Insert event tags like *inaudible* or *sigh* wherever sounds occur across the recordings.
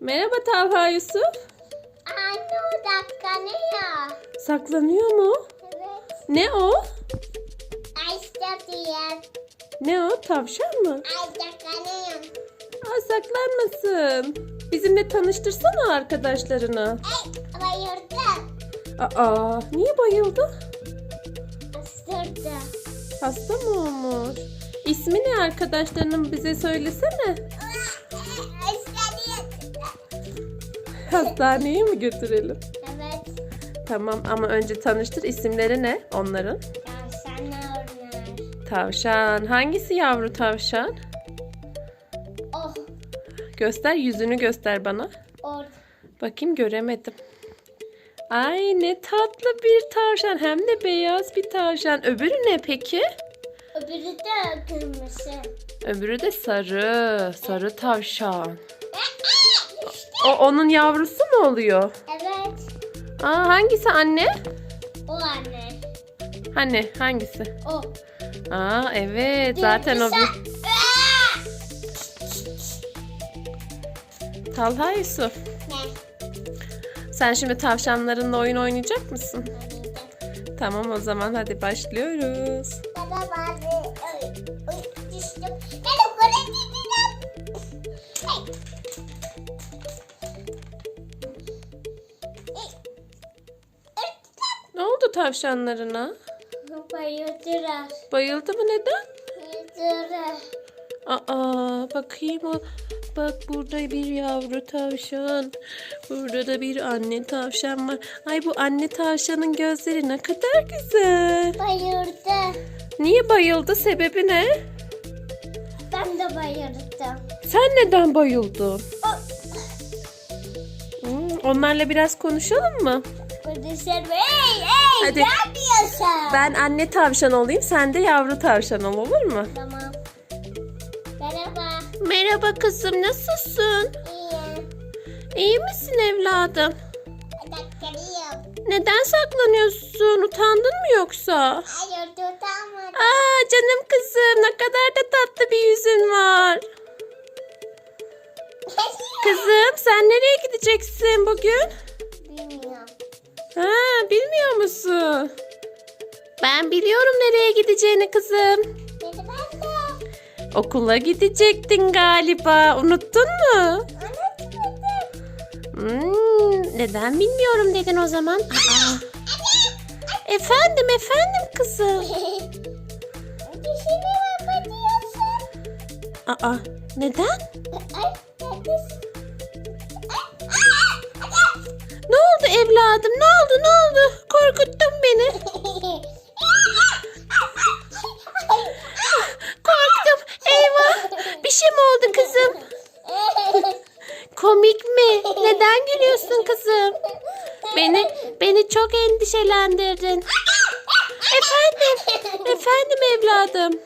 Merhaba Talha Yusuf. Anne odaklanıyor. Saklanıyor mu? Evet. Ne o? Diye. Ne o? Tavşan mı? Odaklanıyorum. Aa, saklanmasın. Bizimle tanıştırsana arkadaşlarını. Ey bayıldı. Aa, niye bayıldı? Isırdı. Hasta mı olmuş? İsmi ne arkadaşlarının bize söylesene. Hastaneye mi götürelim? Evet. Tamam ama önce tanıştır. İsimleri ne onların? Tavşan oynar. Tavşan. Hangisi yavru tavşan? Oh. Göster yüzünü göster bana. Or. Bakayım göremedim. Ay ne tatlı bir tavşan. Hem de beyaz bir tavşan. Öbürü ne peki? Öbürü de kırmızı. Öbürü de sarı. Sarı tavşan. *laughs* O onun yavrusu mu oluyor? Evet. Aa hangisi anne? O anne. Hani hangisi? O. Aa evet zaten o bir Talha Yusuf. Ne? Sen şimdi tavşanlarınla oyun oynayacak mısın? Oynayacağım. Tamam o zaman hadi başlıyoruz. Baba bazı Oldu tavşanlarına? Bayıldılar. Bayıldı mı neden? Bayıldılar. Aa bakayım o. Bak burada bir yavru tavşan. Burada da bir anne tavşan var. Ay bu anne tavşanın gözleri ne kadar güzel. Bayıldı. Niye bayıldı? Sebebi ne? Ben de bayıldım. Sen neden bayıldın? O, Hmm, onlarla biraz konuşalım mı? Konuşalım. Hey hey Hadi. yapıyorsun? Ben anne tavşan olayım, sen de yavru tavşan ol olur mu? Tamam. Merhaba. Merhaba kızım, nasılsın? İyi. İyi misin evladım? Odaklanıyorum. Neden saklanıyorsun? Utandın mı yoksa? Hayır tutamadım. Aa canım kızım, ne kadar da tatlı bir yüzün var. *laughs* Kızım, sen nereye gideceksin bugün? Bilmiyorum. Ha, bilmiyor musun? Ben biliyorum nereye gideceğini kızım. Dedi ben. Okula gidecektin galiba. Unuttun mu? Unutmadım. Hmm, neden bilmiyorum dedin o zaman? Aa. Efendim efendim kızım. Kapatıyorsun. Aa neden? Evladım? Ne oldu? Ne oldu? Korkuttun beni. Korktum. Eyvah. Bir şey mi oldu kızım? Komik mi? Neden gülüyorsun kızım? Beni beni çok endişelendirdin. Efendim. Efendim evladım.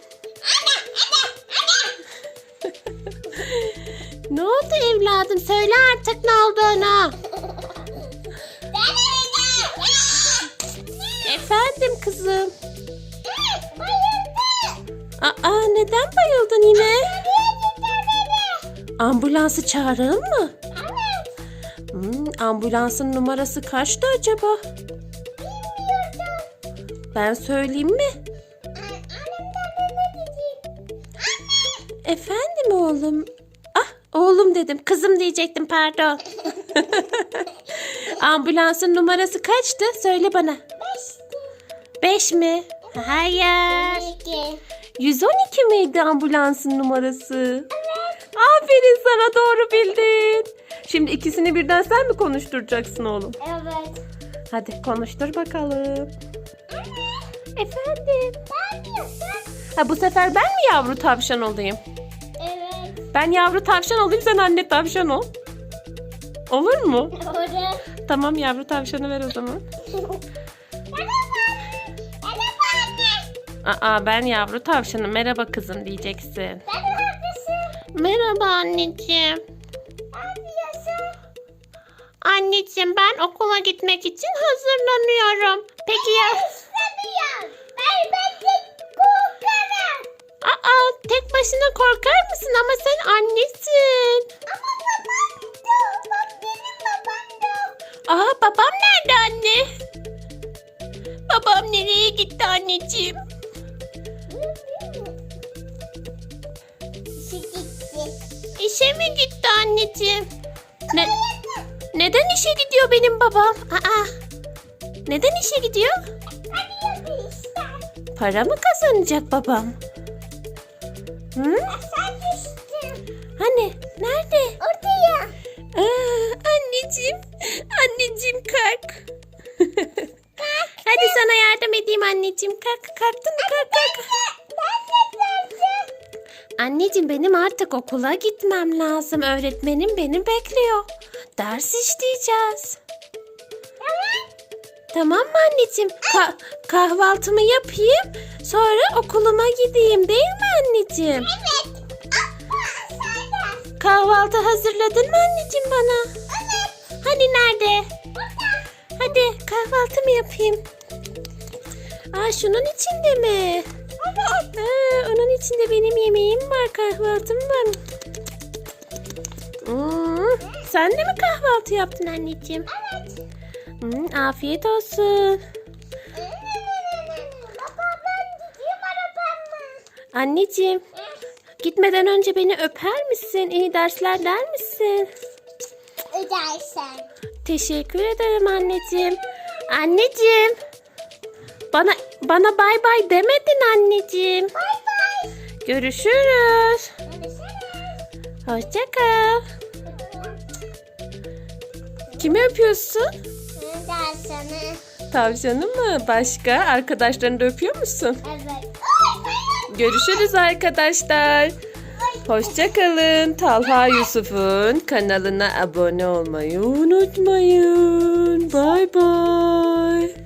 ne oldu evladım? Söyle artık ne olduğunu. Kızım. Aa neden bayıldın yine? Ambulansı çağıralım mı? Hmm, ambulansın numarası kaçtı acaba? Ben söyleyeyim mi? Efendim oğlum? Ah oğlum dedim. Kızım diyecektim pardon. *laughs* Ambulansın numarası kaçtı? Söyle bana. Beş mi? Hayır. 112 miydi ambulansın numarası? Aferin sana doğru bildin. Şimdi ikisini birden sen mi konuşturacaksın oğlum? Evet. Hadi konuştur bakalım. Efendim? Ne yapıyorsun? Ha bu sefer ben mi yavru tavşan olayım? Evet. Ben yavru tavşan olayım sen anne tavşan ol. Olur mu? Orada. Tamam yavru tavşanı ver o zaman. *laughs* Aa ben yavru tavşanım. Merhaba kızım diyeceksin. Merhaba anneciğim. Anneciğim ben okula gitmek için hazırlanıyorum. Peki ya... Ben ben de korkarım. Aa tek başına korkar mısın ama sen annesin. Ama babam Aa babam nerede anne? Babam nereye gitti anneciğim? Gitti. İşe mi gitti anneciğim? Ne, neden işe gidiyor benim babam? Aa, neden işe gidiyor? Para mı kazanacak babam? Hı? Düştün. Hani? Nerede? Ortaya. Aa, anneciğim. Anneciğim kalk. Hadi sana yardım edeyim anneciğim. Kalk, kalktın mı? Kalk, kalk. Anneciğim benim artık okula gitmem lazım. Öğretmenim beni bekliyor. Ders işleyeceğiz. Tamam. Mı anneciğim? Ka- kahvaltımı yapayım. Sonra okuluma gideyim değil mi anneciğim? Evet. Kahvaltı hazırladın mı anneciğim bana? Evet. Hani nerede? Burada. Hadi kahvaltımı yapayım. Aa şunun içinde mi? Evet. Aa, onun içinde benim yemeğim var, kahvaltım var. Hmm, sen de mi kahvaltı yaptın anneciğim? Evet. Hmm, afiyet olsun. Anneciğim, gitmeden önce beni öper misin? İyi dersler der misin? Ödersen. Teşekkür ederim anneciğim. Anneciğim. Bana bana bay bay demedin anneciğim. Bay bay. Görüşürüz. Görüşürüz. Hoşça kal. Kimi öpüyorsun? Dersene. Tavşanı mı? Başka? Arkadaşlarını da öpüyor musun? Evet. Görüşürüz arkadaşlar. Hoşça kalın. Talha Yusuf'un kanalına abone olmayı unutmayın. Bay bay.